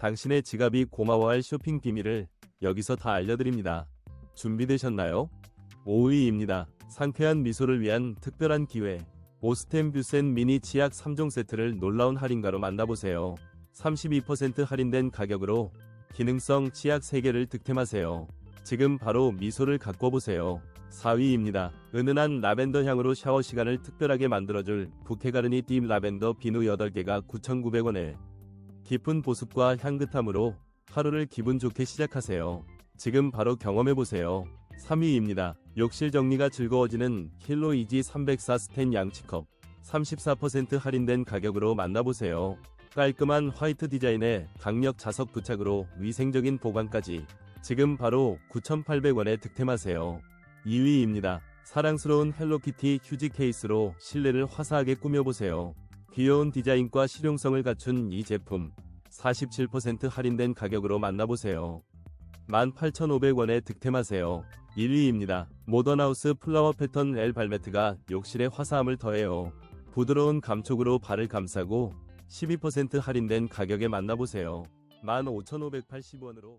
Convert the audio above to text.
당신의 지갑이 고마워할 쇼핑 비밀을 여기서 다 알려드립니다. 준비되셨나요? 5위입니다. 상쾌한 미소를 위한 특별한 기회. 오스템 뷰센 미니 치약 3종 세트를 놀라운 할인가로 만나보세요. 32% 할인된 가격으로 기능성 치약 3개를 득템하세요. 지금 바로 미소를 가꿔보세요. 4위입니다. 은은한 라벤더 향으로 샤워 시간을 특별하게 만들어줄 부케가르니 딥 라벤더 비누 8개가 9,900원에 깊은 보습과 향긋함으로 하루를 기분 좋게 시작하세요. 지금 바로 경험해보세요. 3위입니다. 욕실 정리가 즐거워지는 킬로 이지 304 스텐 양치컵 34% 할인된 가격으로 만나보세요. 깔끔한 화이트 디자인의 강력 자석 부착으로 위생적인 보관까지 지금 바로 9,800원에 득템하세요. 2위입니다. 사랑스러운 헬로키티 휴지 케이스로 실내를 화사하게 꾸며보세요. 귀여운 디자인과 실용성을 갖춘 이 제품 47% 할인된 가격으로 만나보세요. 18,500원에 득템하세요. 1위입니다. 모던하우스 플라워 패턴 L 발매트가 욕실에 화사함을 더해요. 부드러운 감촉으로 발을 감싸고 12% 할인된 가격에 만나보세요. 15,580원으로